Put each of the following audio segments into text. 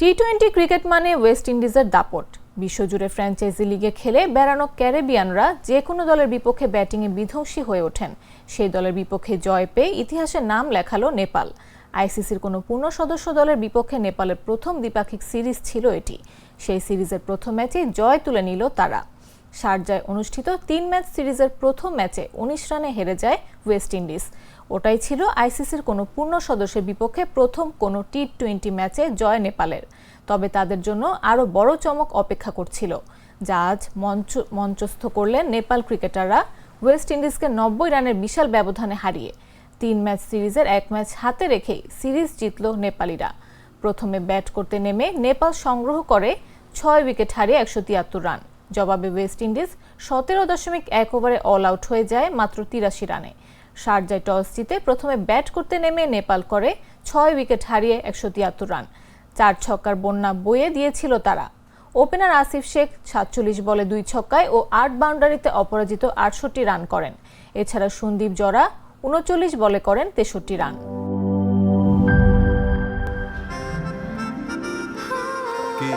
টি twenty cricket মানে West ইন্ডিজের দাপট। বিশ্বজুড়ে ফ্র্যাঞ্চাইজি লিগে খেলে বেড়ানো ক্যারেবিয়ানরা যে কোনো দলের বিপক্ষে ব্যাটিংয়ে বিধ্বংসী হয়ে ওঠেন। সেই দলের বিপক্ষে জয় পেয়ে ইতিহাসে নাম লেখালো নেপাল। আইসিসির কোনো পূর্ণ সদস্য দলের বিপক্ষে নেপালের প্রথম দ্বিপাক্ষিক সিরিজ ছিল এটি। সেই সিরিজের প্রথম ম্যাচে জয় তুলে নিল তারা। শারজায় অনুষ্ঠিত তিন ম্যাচ সিরিজের প্রথম ম্যাচে উনিশ রানে হেরে যায় ওয়েস্ট ইন্ডিজ। ওটাই ছিল আইসিসির কোনো পূর্ণ সদস্যের বিপক্ষে প্রথম কোনো টি টোয়েন্টি ম্যাচে জয় নেপালের। তবে তাদের জন্য আরও বড় চমক অপেক্ষা করছিল, যা আজ মঞ্চ, মঞ্চস্থ করলেন নেপাল ক্রিকেটাররা। ওয়েস্ট ইন্ডিজকে নব্বই রানের বিশাল ব্যবধানে হারিয়ে তিন ম্যাচ সিরিজের এক ম্যাচ হাতে রেখেই সিরিজ জিতল নেপালিরা। প্রথমে ব্যাট করতে নেমে নেপাল সংগ্রহ করে ছয় উইকেট হারিয়ে একশো তিয়াত্তর রান। জবাবে ওয়েস্ট ইন্ডিজ সতেরো দশমিক এক ওভারে অল আউট হয়ে যায় মাত্র তিরাশি রানে। শারজায় টস জিতে প্রথমে ব্যাট করতে নেমে নেপাল করে ছয় উইকেট হারিয়ে একশো তিয়াত্তর রান। চার ছক্কার বন্যা বয়ে দিয়েছিল তারা। ওপেনার আসিফ শেখ সাতচল্লিশ বলে দুই ছক্কায় ও আট বাউন্ডারিতে অপরাজিত আটষট্টি রান করেন। এছাড়া সন্দীপ জরা উনচল্লিশ বলে করেন তেষট্টি রান। কি?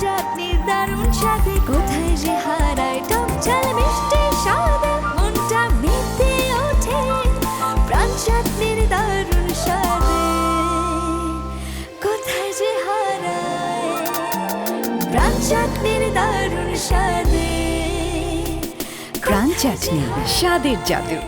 প্রাণ দারুণ সাথে কোথায় যে হারায় টক ঝাল মিষ্টি স্বাদে মনটা মেতে ওঠে। প্রাণ চাটনির দারুণ স্বাদে কোথায় যে হারায় প্রাণ চাটনির দারুণ স্বাদে প্রাণ চাটনি, স্বাদের জাদু।